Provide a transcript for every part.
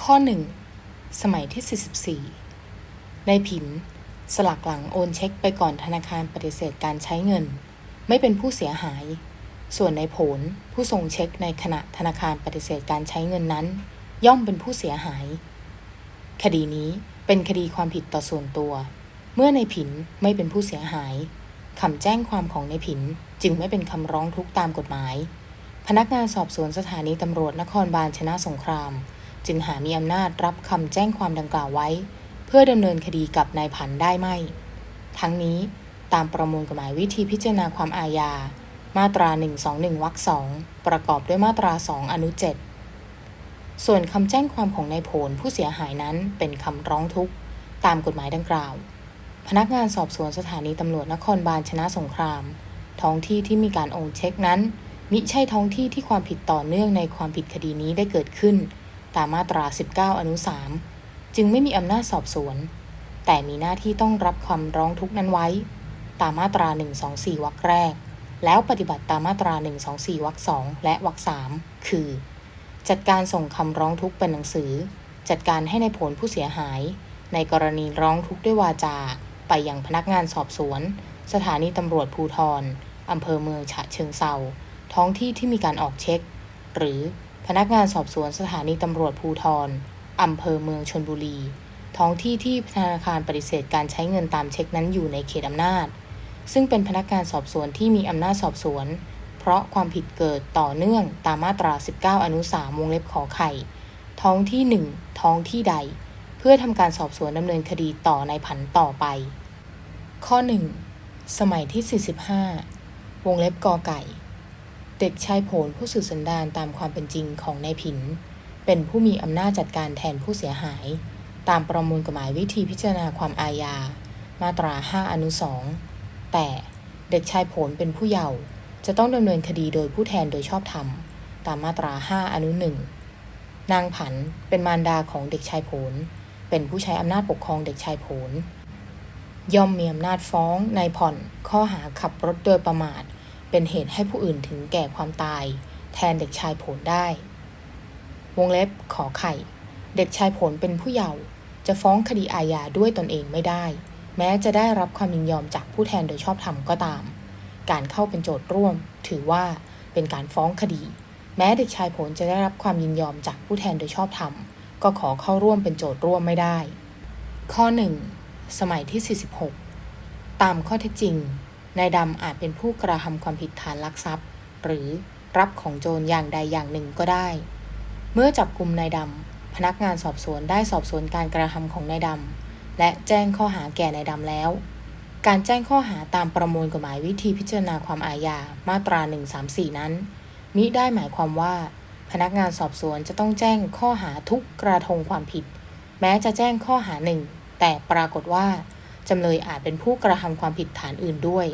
ข้อ 1 สมัยที่ 44 ในผิน สลักหลังโอนเช็คไปก่อนธนาคารปฏิเสธการใช้เงิน ไม่เป็นผู้เสียหาย ส่วนในผลผู้ส่งเช็คในขณะธนาคารปฏิเสธการใช้เงินนั้น ย่อมเป็นผู้เสียหาย คดีนี้เป็นคดีความผิดต่อส่วนตัว เมื่อในผินไม่เป็นผู้เสียหายคำแจ้งความของในผินจึงไม่เป็นคำร้องทุกข์ตามกฎหมาย พนักงานสอบสวนสถานีตำรวจนครบาลชนะสงคราม จึงหามีอำนาจรับคำแจ้งความดังกล่าวไว้ เพื่อดำเนินคดีกับนายผันได้ไหมทั้งนี้ตามประมวลกฎหมายวิธีพิจารณาความอาญา มาตรา 121วรรคสองประกอบด้วยมาตรา 2 อนุ 7 ส่วนคำแจ้งความของนายผลผู้เสียหายนั้นเป็นคำร้องทุกข์ตามกฎหมายดังกล่าว พนักงานสอบสวนสถานีตำรวจนครบาลชนะสงคราม ท้องที่ที่มีการโอนเช็คนั้นมิใช่ท้องที่ที่ความผิดต่อเนื่องในความผิดคดีนี้ได้เกิดขึ้น ตามมาตรา 19 อนุ 3 จึงไม่มีอำนาจสอบสวน แต่มีหน้าที่ต้องรับคำร้องทุกข์นั้นไว้ ตามมาตรา 124 วรรคแรก แล้วปฏิบัติตามมาตรา 124 วรรค2และวรรค3คือ จัดการส่งคำร้องทุกข์เป็นหนังสือ จัดการให้ในผลผู้เสียหาย ในกรณีร้องทุกข์ด้วยวาจา ไปยังพนักงานสอบสวน สถานีตำรวจภูทรอำเภอเมืองฉะเชิงเซาท้องที่ที่มีการออกเช็ค หรือพนักงานสอบสวนสถานีตำรวจภูทรอำเภอเมืองชนบุรี ท้องที่ที่ธนาคารปฏิเสธการใช้เงินตามเช็คนั้นอยู่ในเขตอำนาจ ซึ่งเป็นพนักงานสอบสวนที่มีอำนาจสอบสวน เพราะความผิดเกิดต่อเนื่องตามมาตรา 19 อนุ3วงเล็บขอไข่ ท้องที่ 1 ท้องที่ใด เพื่อทำการสอบสวนดำเนินคดีต่อในผันต่อไป ข้อ 1 สมัยที่ 45 วงเล็บกอไก่ เด็กชายโผลผู้สื่อสันดานตามความเป็นจริงของนายผิน เป็นผู้มีอำนาจจัดการแทนผู้เสียหาย ตามประมวลกฎหมายวิธีพิจารณาความอาญา มาตรา 5 อนุ 2 แต่เด็กชายโผลเป็นผู้เยาว์จะต้องดำเนินคดีโดยผู้แทนโดยชอบธรรม ตามมาตรา 5 อนุ 1 นางผันเป็นมารดาของเด็กชายโผลเป็นผู้ใช้อำนาจปกครองเด็กชายโผล ย่อมมีอำนาจฟ้องนายผ่อนข้อหาขับรถโดยประมาท เป็นเหตุให้ผู้อื่นถึงแก่ความตาย แทนเด็กชายผลได้ วงเล็บขอไข่ เด็กชายผลเป็นผู้เยาว์จะฟ้องคดีอาญาด้วยตนเองไม่ได้ แม้จะได้รับความยินยอมจากผู้แทนโดยชอบธรรมก็ตาม การเข้าเป็นโจทย์ร่วม ถือว่าเป็นการฟ้องคดี แม้เด็กชายผลจะได้รับความยินยอมจากผู้แทนโดยชอบธรรมก็ขอเข้าร่วมเป็นโจทย์ร่วมไม่ได้ ข้อ 1 สมัยที่ 46 ตามข้อเท็จจริง นายดำอาจเป็นผู้กระทำความผิดฐานลักทรัพย์ หรือรับของโจรอย่างใดอย่างหนึ่งก็ได้ เมื่อจับกลุ่มนายดำ พนักงานสอบสวนได้สอบสวนการกระทำของนายดำ และแจ้งข้อหาแก่นายดำแล้ว การแจ้งข้อหาตามประมวลกฎหมายวิธีพิจารณาความอาญามาตรา 134 นั้น มิได้หมายความว่า พนักงานสอบสวนจะต้องแจ้งข้อหาทุกกระทงความผิด แม้จะแจ้งข้อหาหนึ่ง แต่ปรากฏว่าจำเลยอาจเป็นผู้กระทำความผิดฐานอื่นด้วย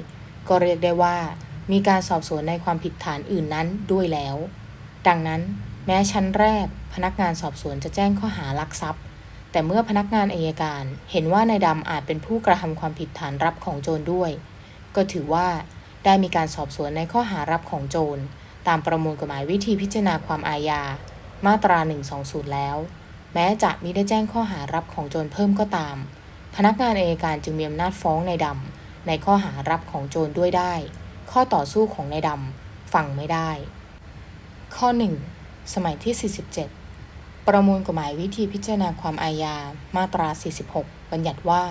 ก็เรียกได้ว่า มีการสอบสวนในความผิดฐานอื่นนั้นด้วยแล้ว ดังนั้น แม้ชั้นแรก พนักงานสอบสวนจะแจ้งข้อหาลักทรัพย์ แต่เมื่อพนักงานอายการ เห็นว่านายดำอาจเป็นผู้กระทำความผิดฐานรับของโจรด้วย ก็ถือว่าได้มีการสอบสวนในข้อหารับของโจร ตามประมวลกฎหมายวิธีพิจารณาความอาญา มาตรา 120 แล้ว แม้จะมิได้แจ้งข้อหารับของโจรเพิ่มก็ตาม พนักงานอายการจึงมีอำนาจฟ้องนายดำในข้อหารับของโจรด้วยได้ ข้อต่อสู้ของนายดำฟังไม่ได้ ข้อ 1 สมัยที่ 47 ประมวลกฎหมายวิธีพิจารณาความอาญามาตรา 46 บัญญัติว่า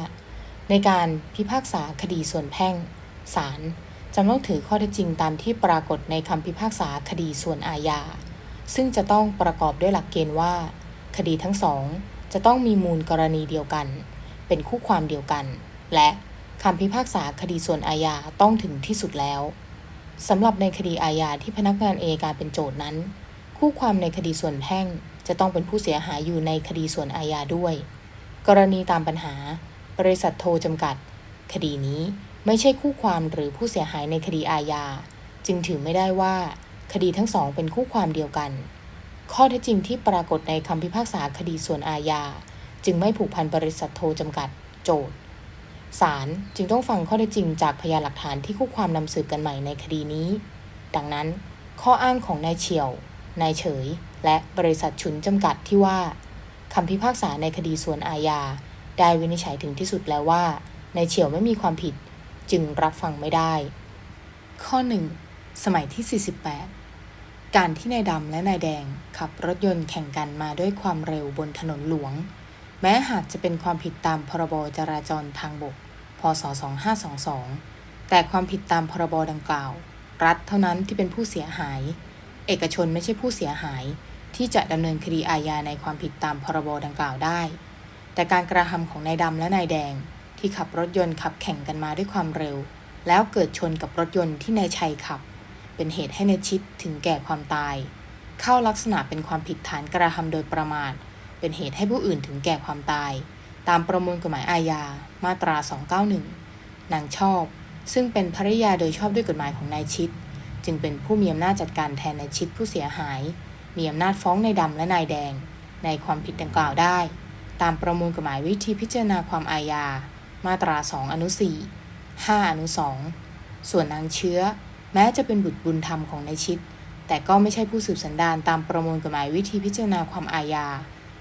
ในการพิพากษาคดีส่วนแพ่งศาลจำต้องถือข้อเท็จจริงตามที่ปรากฏในคำพิพากษาคดีส่วนอาญาซึ่งจะต้องประกอบด้วยหลักเกณฑ์ว่า คดีทั้งสอง จะต้องมีมูลกรณีเดียวกัน เป็นคู่ความเดียวกัน และคำพิพากษาคดีส่วนอาญาต้องถึงที่สุดแล้วสำหรับในคดีอาญาที่พนักงานเอยการเป็นโจทย์นั้น คู่ความในคดีส่วนแพ่งจะต้องเป็นผู้เสียหายอยู่ในคดีส่วนอาญาด้วย กรณีตามปัญหา บริษัทโทรจำกัด คดีนี้ไม่ใช่คู่ความหรือผู้เสียหายในคดีอาญา จึงถือไม่ได้ว่า คดีทั้งสองเป็นคู่ความเดียวกัน ข้อเท็จจริงที่ปรากฏในคำพิพากษาคดีส่วนอาญา จึงไม่ผูกพันบริษัทโทรจำกัด โจทย์ศาลจึงต้องฟังข้อเท็จจริงจากพยานหลักฐานที่คู่ความนำสืบกันใหม่ในคดีนี้ ดังนั้น ข้ออ้างของนายเฉียว นายเฉย และบริษัทฉุนจำกัดที่ว่าคำพิพากษาในคดีส่วนอาญา ได้วินิจฉัยถึงที่สุดแล้วว่านายเฉียวไม่มีความผิด จึงรับฟังไม่ได้ ข้อ 1 สมัยที่ 48 การที่นายดำและนายแดงขับรถยนต์แข่งกันมาด้วยความเร็วบนถนนหลวง แม้หากจะเป็นความผิดตามพรบจราจรทางบก พศ 2522 แต่ความผิดตามพรบดังกล่าว รัฐเท่านั้นที่เป็นผู้เสียหาย เอกชนไม่ใช่ผู้เสียหาย ที่จะดำเนินคดีอาญาในความผิดตามพรบดังกล่าวได้ แต่การกระทำของนายดำและนายแดง ที่ขับรถยนต์ขับแข่งกันมาด้วยความเร็ว แล้วเกิดชนกับรถยนต์ที่นายชัยขับ เป็นเหตุให้นายชิดถึงแก่ความตาย เข้าลักษณะเป็นความผิดฐานกระทำโดยประมาทเป็นเหตุให้ผู้อื่นถึงแก่ความตาย ตามประมวลกฎหมายอาญามาตรา 291 นางชอบ ซึ่งเป็นภริยาโดยชอบด้วยกฎหมายของนายชิด จึงเป็นผู้มีอำนาจจัดการแทนนายชิดผู้เสียหาย มีอำนาจฟ้องนายดำและนายแดง ในความผิดดังกล่าวได้ ตามประมวลกฎหมายวิธีพิจารณาความอาญามาตรา 2 อนุ 4 5 อนุ 2 ส่วนนางเชื้อ แม้จะเป็นบุตรบุญธรรมของนายชิด แต่ก็ไม่ใช่ผู้สืบสันดานตามประมวลกฎหมายวิธีพิจารณาความอาญา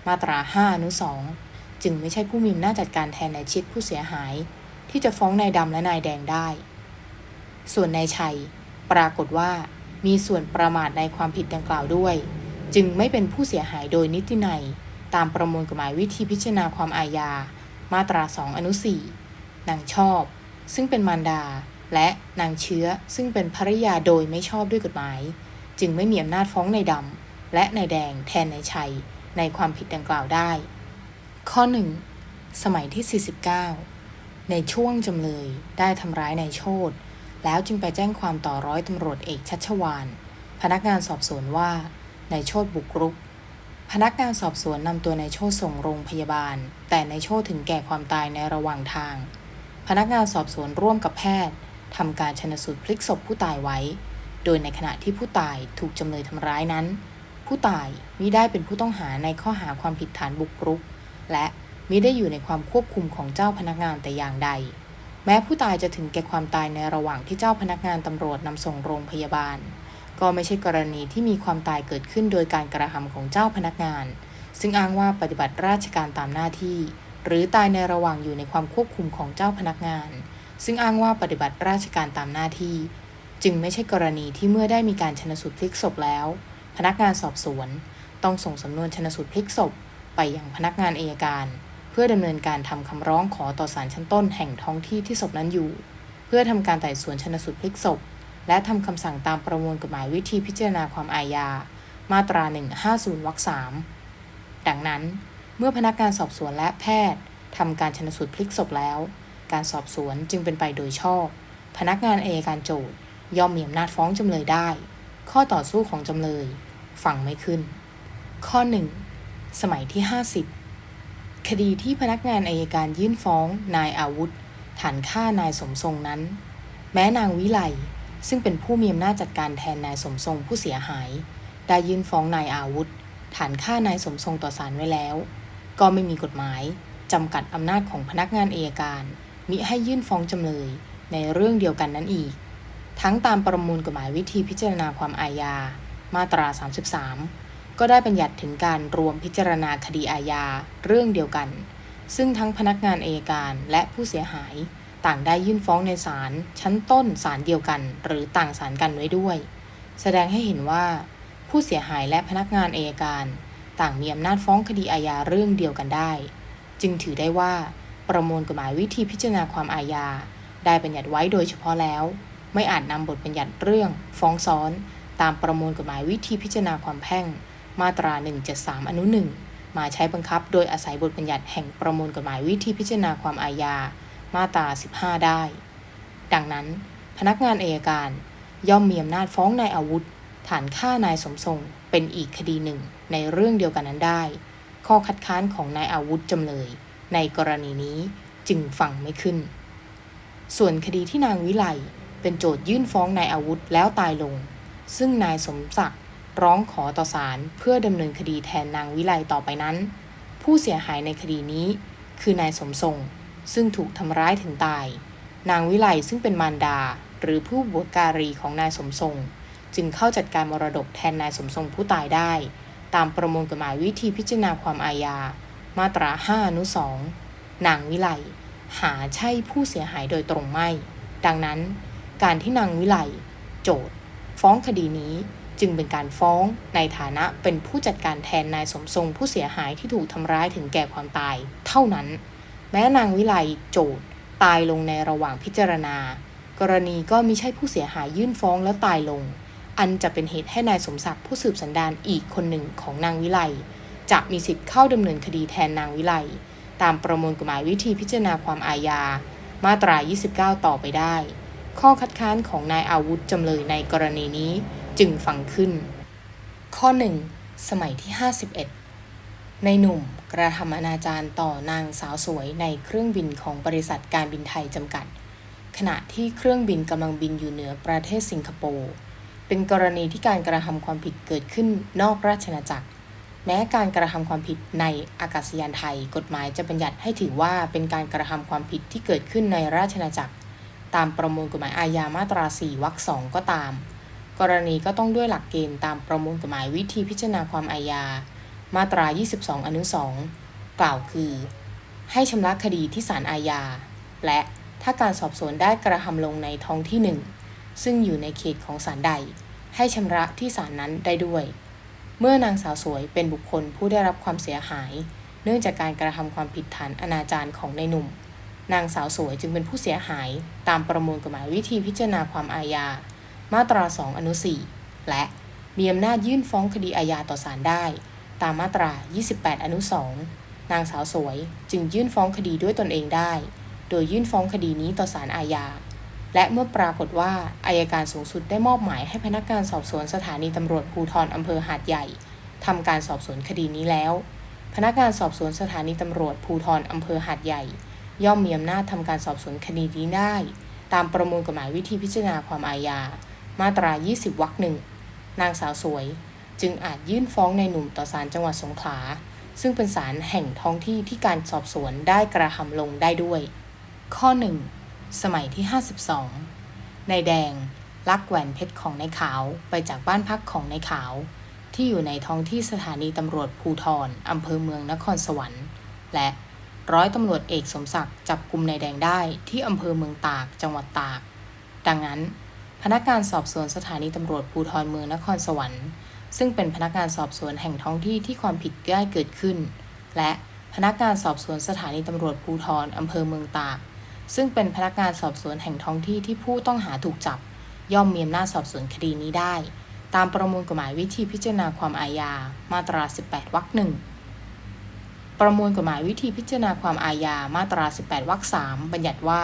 มาตรา 5 อนุ 2 จึงไม่ใช่ผู้มีอำนาจจัดการแทนนายชิดผู้เสียหาย ที่จะฟ้องนายดำและนายแดงได้ ส่วนนายชัย ปรากฏว่ามีส่วนประมาทในความผิดดังกล่าวด้วย จึงไม่เป็นผู้เสียหายโดยนิตินัย ตามประมวลกฎหมายวิธีพิจารณาความอาญา มาตรา 2 อนุ 4นางชอบ ซึ่งเป็นมารดา และนางเชื้อซึ่งเป็นภริยาโดยไม่ชอบด้วยกฎหมาย จึงไม่มีอำนาจฟ้องนายดำและนายแดงแทนนายชัยในความผิดดังกล่าวได้ ข้อ 1 สมัยที่ 49 ในช่วงจำเลยได้ทำร้ายนายโชตแล้วจึงไปแจ้งความต่อร้อยตำรวจเอกชัชวานพนักงานสอบสวนว่านายโชตบุกรุก พนักงานสอบสวนนำตัวนายโชตส่งโรงพยาบาล แต่นายโชตถึงแก่ความตายในระหว่างทาง พนักงานสอบสวนร่วมกับแพทย์ ทำการชนสูตรพลิกศพผู้ตายไว้ โดยในขณะที่ผู้ตายถูกจำเลยทำร้ายนั้น ผู้ตายมิได้เป็นผู้ต้องหาในข้อหาความผิดฐานบุกรุก และมิได้อยู่ในความควบคุมของเจ้าพนักงานแต่อย่างใด แม้ผู้ตายจะถึงแก่ความตายในระหว่างที่เจ้าพนักงานตำรวจนำส่งโรงพยาบาล ก็ไม่ใช่กรณีที่มีความตายเกิดขึ้นโดยการกระทำของเจ้าพนักงาน ซึ่งอ้างว่าปฏิบัติราชการตามหน้าที่ หรือตายในระหว่างอยู่ในความควบคุมของเจ้าพนักงาน ซึ่งอ้างว่าปฏิบัติราชการตามหน้าที่ จึงไม่ใช่กรณีที่เมื่อได้มีการชนสูตรพลิกศพแล้ว พนักงานสอบสวน ต้องส่งสำนวนชนสูตรพลิกศพ ไปยังพนักงานอายการ เพื่อดำเนินการทำคำร้องขอต่อศาลชั้นต้นแห่งท้องที่ที่ศพนั้นอยู่ เพื่อทำการไต่สวนชนสูตรพลิกศพ และทำคำสั่งตามประมวลกฎหมายวิธีพิจารณาความอาญา มาตรา 150วรรค3ดังนั้น เมื่อพนักงานสอบสวนและแพทย์ทำการชนสูตรพลิกศพแล้ว การสอบสวนจึงเป็นไปโดยชอบ พนักงานอายการโจทย่อมมีอำนาจฟ้องจำเลยได้ ข้อต่อสู้ของจำเลยฟังไม่ขึ้น ข้อ 1 สมัยที่ 50 คดีที่พนักงานอายการยื่นฟ้อง นายอาวุธ ฐานฆ่านายสมทรงนั้น แม้นางวิไลซึ่งเป็นผู้มีอำนาจจัดการแทนนายสมทรงผู้เสียหาย ได้ยื่นฟ้องนายอาวุธ ฐานฆ่านายสมทรงต่อศาลไว้แล้ว ก็ไม่มีกฎหมายจำกัดอำนาจของพนักงานอายการ มิให้ยื่นฟ้องจำเลย ในเรื่องเดียวกันนั้นอีก ทั้งตามประมวลกฎหมายวิธีพิจารณาความอาญา มาตรา 33 ก็ได้บัญญัติถึงการรวมพิจารณาคดีอาญาเรื่องเดียวกัน ซึ่งทั้งพนักงานอายการและผู้เสียหายต่างได้ยื่นฟ้องในศาลชั้นต้นศาลเดียวกัน หรือต่างศาลกันไว้ด้วย แสดงให้เห็นว่า ผู้เสียหายและพนักงานอายการ ต่างมีอำนาจฟ้องคดีอาญาเรื่องเดียวกันได้ จึงถือได้ว่า ประมวลกฎหมายวิธีพิจารณาความอาญา ได้บัญญัติไว้โดยเฉพาะแล้ว ไม่อาจนำบทบัญญัติเรื่อง ฟ้องซ้อน ตามประมวลกฎหมายวิธีพิจารณาความแพ่ง มาตรา 173 อนุ 1 มาใช้บังคับโดยอาศัยบทบัญญัติแห่งประมวลกฎหมายวิธีพิจารณาความอาญา มาตรา 15 ได้ ดังนั้น พนักงานอายการ ย่อมมีอำนาจฟ้องนายอาวุธ ฐานฆ่านายสมทรงเป็นอีกคดีหนึ่งในเรื่องเดียวกันนั้นได้ ข้อคัดค้านของนายอาวุธจำเลย ในกรณีนี้จึงฟังไม่ขึ้น ส่วนคดีที่นางวิไลเป็นโจทยื่นฟ้องนายอาวุธแล้วตายลง ซึ่งนายสมศักดิ์ร้องขอต่อศาลเพื่อดำเนินคดีแทนนางวิไลต่อไปนั้น ผู้เสียหายในคดีนี้คือนายสมทรงซึ่งถูกทำร้ายถึงตาย นางวิไลซึ่งเป็นมารดา หรือผู้บุการีของนายสมทรง จึงเข้าจัดการมรดกแทนนายสมทรงผู้ตายได้ ตามประมวลกฎหมายวิธีพิจารณาความอาญา มาตรา5อนุ2นางวิไลหาใช่ผู้เสียหายโดยตรงไม่ ดังนั้น การที่นางวิไลโจทย์ฟ้องคดีนี้จึงเป็นการฟ้องในฐานะเป็นผู้จัดการแทนนายสมทรงผู้เสียหายที่ถูกทำร้ายถึงแก่ความตาย เท่านั้น แม้นางวิไลโจทย์ตายลงในระหว่างพิจารณา กรณีก็มิใช่ผู้เสียหายยื่นฟ้องแล้วตายลง อันจะเป็นเหตุให้นายสมศักดิ์ผู้สืบสันดานอีกคนหนึ่งของนางวิไล จะมีสิทธิ์เข้าดำเนินคดีแทนนางวิไลตามประมวลกฎหมายวิธีพิจารณาความอาญา มาตรา 29 ต่อไปได้ ข้อคัดค้านของนายอาวุธจำเลยในกรณีนี้จึงฟังขึ้น ข้อ 1 สมัยที่ 51 ในหนุ่มกระทำอนาจารต่อนางสาวสวยในเครื่องบินของบริษัทการบินไทยจำกัด ขณะที่เครื่องบินกำลังบินอยู่เหนือประเทศสิงคโปร์เป็นกรณีที่การกระทำความผิดเกิดขึ้นนอกราชอาณาจักร แม้การกระทำความผิดในอากาศยานไทย กฎหมายจะบัญญัติให้ถือว่าเป็นการกระทำความผิดที่เกิดขึ้นในราชอาณาจักร ตามประมวลกฎหมายอาญามาตรา 4 วรรคสองก็ตาม กรณีก็ต้องด้วยหลักเกณฑ์ตามประมวลกฎหมายวิธีพิจารณาความอาญา มาตรา 22 อนุ 2 กล่าวคือ ให้ชำระคดีที่ศาลอาญา และถ้าการสอบสวนได้กระทำลงในท้องที่หนึ่งซึ่งอยู่ในเขตของศาลใด ให้ชำระที่ศาลนั้นได้ด้วย เมื่อนางสาวสวยเป็นบุคคลผู้ได้รับความเสียหาย เนื่องจากการกระทำความผิดฐานอนาจารของในายหนุ่ม นางสาวสวยจึงเป็นผู้เสียหาย ตามประมวลกฎหมายวิธีพิจารณาความอาญา มาตรา 2 อนุ 4 และมีอำนาจยื่นฟ้องคดีอาญาต่อศาลได้ ตามมาตรา 28 อนุ 2 นางสาวสวยจึงยื่นฟ้องคดีด้วยตนเองได้ โดยยื่นฟ้องคดีนี้ต่อศาลอาญา และเมื่อปรากฏว่าอายการสูงสุดได้มอบหมายให้พนักงานสอบสวนสถานีตำรวจภูธรอำเภอหาดใหญ่ทำการสอบสวนคดีนี้แล้ว พนักงานสอบสวนสถานีตำรวจภูธรอำเภอหาดใหญ่ ย่อมมีอำนาจทำการสอบสวนคดีนี้ได้ ตามประมวลกฎหมายวิธีพิจารณาความอาญา มาตรา 20 วรรคหนึ่งนางสาวสวย จึงอาจยื่นฟ้องในหนุ่มต่อศาลจังหวัดสงขลา ซึ่งเป็นศาลแห่งท้องที่ที่การสอบสวนได้กระทำลงได้ด้วย ข้อ 1 สมัยที่ 52 นายแดงลักแหวนเพชรของนายขาวไปจากบ้านพักของนายขาว ที่อยู่ในท้องที่สถานีตำรวจภูทรอำเภอเมืองนครสวรรค์ และร้อยตำรวจเอกสมศักดิ์จับกลุ่มนายแดงได้ที่อำเภอเมืองตากจังหวัดตาก ดังนั้น พนักงานสอบสวนสถานีตำรวจภูทรเมืองนครสวรรค์ ซึ่งเป็นพนักงานสอบสวนแห่งท้องที่ที่ความผิดได้เกิดขึ้น และพนักงานสอบสวนสถานีตำรวจภูทรอำเภอเมืองตาก ซึ่งเป็นพนักงานสอบสวนแห่งท้องที่ที่ผู้ต้องหาถูกจับ ย่อมมีอำนาจสอบสวนคดีนี้ได้ ตามประมวลกฎหมายวิธีพิจารณาความอาญา มาตรา 18 วรรคหนึ่งประมวลกฎหมายวิธีพิจารณาความอาญา มาตรา 18 วรรค3บัญญัติว่า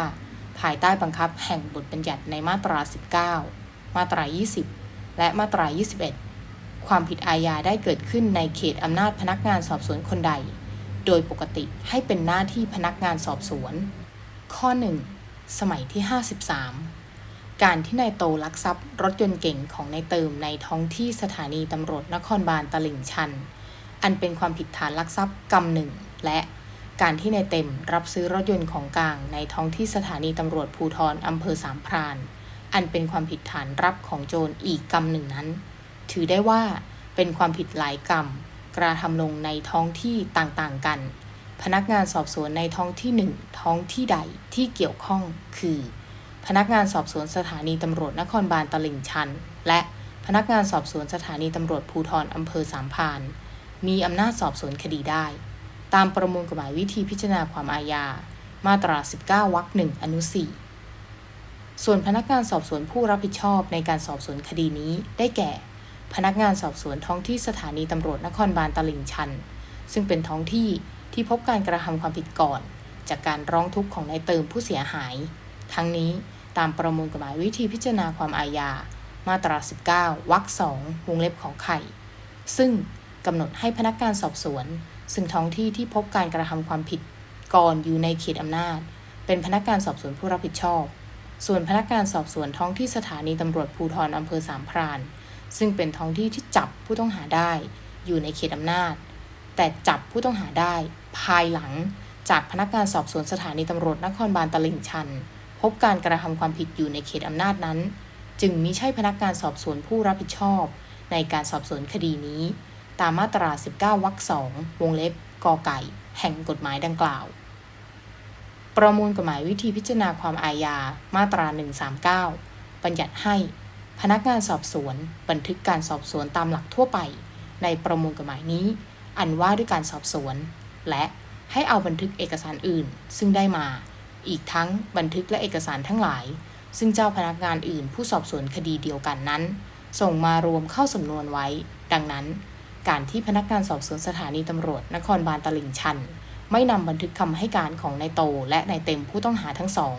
ภายใต้บังคับแห่งบทบัญญัติในมาตรา 19 มาตรา 20 และมาตรา 21 ความผิดอาญาได้เกิดขึ้นในเขตอำนาจพนักงานสอบสวนคนใด โดยปกติให้เป็นหน้าที่พนักงานสอบสวน ข้อ 1 สมัยที่ 53 การที่นายโตลักทรัพย์รถยนต์เก่งของนายเติมในท้องที่สถานีตำรวจนครบาลตลิ่งชัน อันเป็นความผิดฐานลักทรัพย์กำหนึ่ง และการที่นายเต็มรับซื้อรถยนต์ของกลางในท้องที่สถานีตำรวจภูทรอำเภอสามพราน อันเป็นความผิดฐานรับของโจรอีกกำหนึ่งนั้น ถือได้ว่าเป็นความผิดหลายกรรม กระทำลงในท้องที่ต่างๆกัน พนักงานสอบสวนในท้องที่หนึ่งท้องที่ใดที่เกี่ยวข้อง คือ พนักงานสอบสวนสถานีตำรวจนครบาลตลิ่งชัน และพนักงานสอบสวนสถานีตำรวจภูธรอำเภอสามพาน มีอำนาจสอบสวนคดีได้ ตามประมวลกฎหมายวิธีพิจารณาความอาญา มาตรา 19 วรรคหนึ่งอนุ4ส่วนพนักงานสอบสวนผู้รับผิดชอบในการสอบสวนคดีนี้ได้แก่ พนักงานสอบสวนท้องที่สถานีตำรวจนครบาลตลิ่งชัน ซึ่งเป็นท้องที่ ที่พบการกระทำความผิดก่อน จากการร้องทุกข์ของนายเติมผู้เสียหาย ทั้งนี้ตามประมวลกฎหมายวิธีพิจารณาความอาญา มาตรา 19 วรรคสองวงเล็บของไข่ ซึ่งกำหนดให้พนักงานสอบสวน ซึ่งท้องที่ที่พบการกระทำความผิดก่อนอยู่ในเขตอำนาจ เป็นพนักงานสอบสวนผู้รับผิดชอบ ส่วนพนักงานสอบสวนท้องที่สถานีตำรวจภูธรอำเภอสามพรานซึ่งเป็นท้องที่ที่จับผู้ต้องหาได้ อยู่ในเขตอำนาจ แต่จับผู้ต้องหาได้ ภายหลังจากพนักงานสอบสวนสถานีตำรวจนครบาลตลิ่งชัน พบการกระทำความผิดอยู่ในเขตอำนาจนั้น จึงมิใช่พนักงานสอบสวนผู้รับผิดชอบ ในการสอบสวนคดีนี้ ตามมาตรา 19 วรรคสองวงเล็บกอไก่ แห่งกฎหมายดังกล่าว ประมวลกฎหมายวิธีพิจารณาความอาญา มาตรา 139 บัญญัติให้ พนักงานสอบสวน บันทึกการสอบสวนตามหลักทั่วไป ในประมวลกฎหมายนี้ อันว่าด้วยการสอบสวน และให้เอาบันทึกเอกสารอื่น ซึ่งได้มา อีกทั้งบันทึกและเอกสารทั้งหลาย ซึ่งเจ้าพนักงานอื่นผู้สอบสวนคดีเดียวกันนั้น ส่งมารวมเข้าสำนวนไว้ ดังนั้น การที่พนักงานสอบสวนสถานีตำรวจนครบาลตลิ่งชัน ไม่นำบันทึกคำให้การของนายโตและนายเต็มผู้ต้องหาทั้งสอง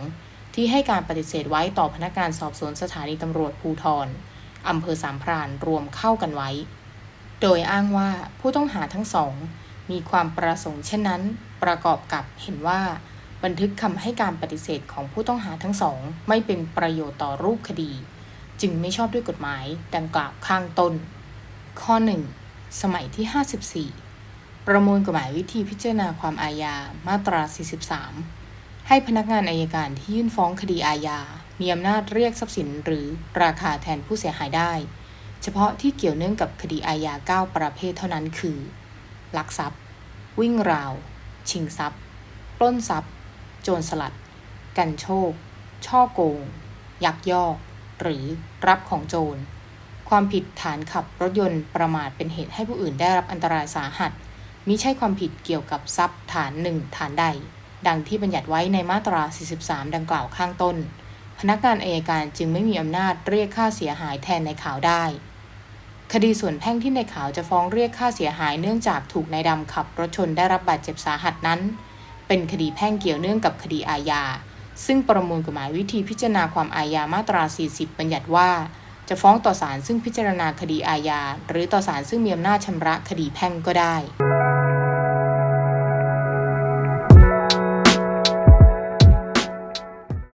ที่ให้การปฏิเสธไว้ต่อพนักงานสอบสวนสถานีตำรวจภูทรอำเภอสามพรานรวมเข้ากันไว้ โดยอ้างว่าผู้ต้องหาทั้งสอง มีความประสงค์เช่นนั้น ประกอบกับเห็นว่า บันทึกคำให้การปฏิเสธของผู้ต้องหาทั้งสอง ไม่เป็นประโยชน์ต่อรูปคดี จึงไม่ชอบด้วยกฎหมายดังกล่าวข้างต้น ข้อ 1 สมัยที่ 54 ประมวลกฎหมายวิธีพิจารณาความอาญามาตรา 43 ให้พนักงานอายการที่ยื่นฟ้องคดีอาญา มีอำนาจเรียกทรัพย์สินหรือราคาแทนผู้เสียหายได้ เฉพาะที่เกี่ยวเนื่องกับคดีอาญา9ประเภทเท่านั้นคือ ลักทรัพย์ วิ่งราว ชิงทรัพย์ ปล้นทรัพย์ โจรสลัด กันโชค ช่อโกง ยักยอก หรือรับของโจร ความผิดฐานขับรถยนต์ประมาทเป็นเหตุให้ผู้อื่นได้รับอันตรายสาหัส มิใช่ความผิดเกี่ยวกับทรัพย์ฐานหนึ่งฐานใด ดังที่บัญญัติไว้ในมาตรา 43 ดังกล่าวข้างต้น พนักงานอายการจึงไม่มีอำนาจเรียกค่าเสียหายแทนในข่าวได้ คดีส่วนแพ่งที่ในขาวจะฟ้องเรียกค่าเสียหายเนื่องจากถูกนายดำขับรถชนได้รับบาดเจ็บสาหัสนั้น เป็นคดีแพ่งเกี่ยวเนื่องกับคดีอาญา ซึ่งประมวลกฎหมายวิธีพิจารณาความอาญามาตรา 40 บัญญัติว่า จะฟ้องต่อศาลซึ่งพิจารณาคดีอาญา หรือต่อศาลซึ่งมีอำนาจชำระคดีแพ่งก็ได้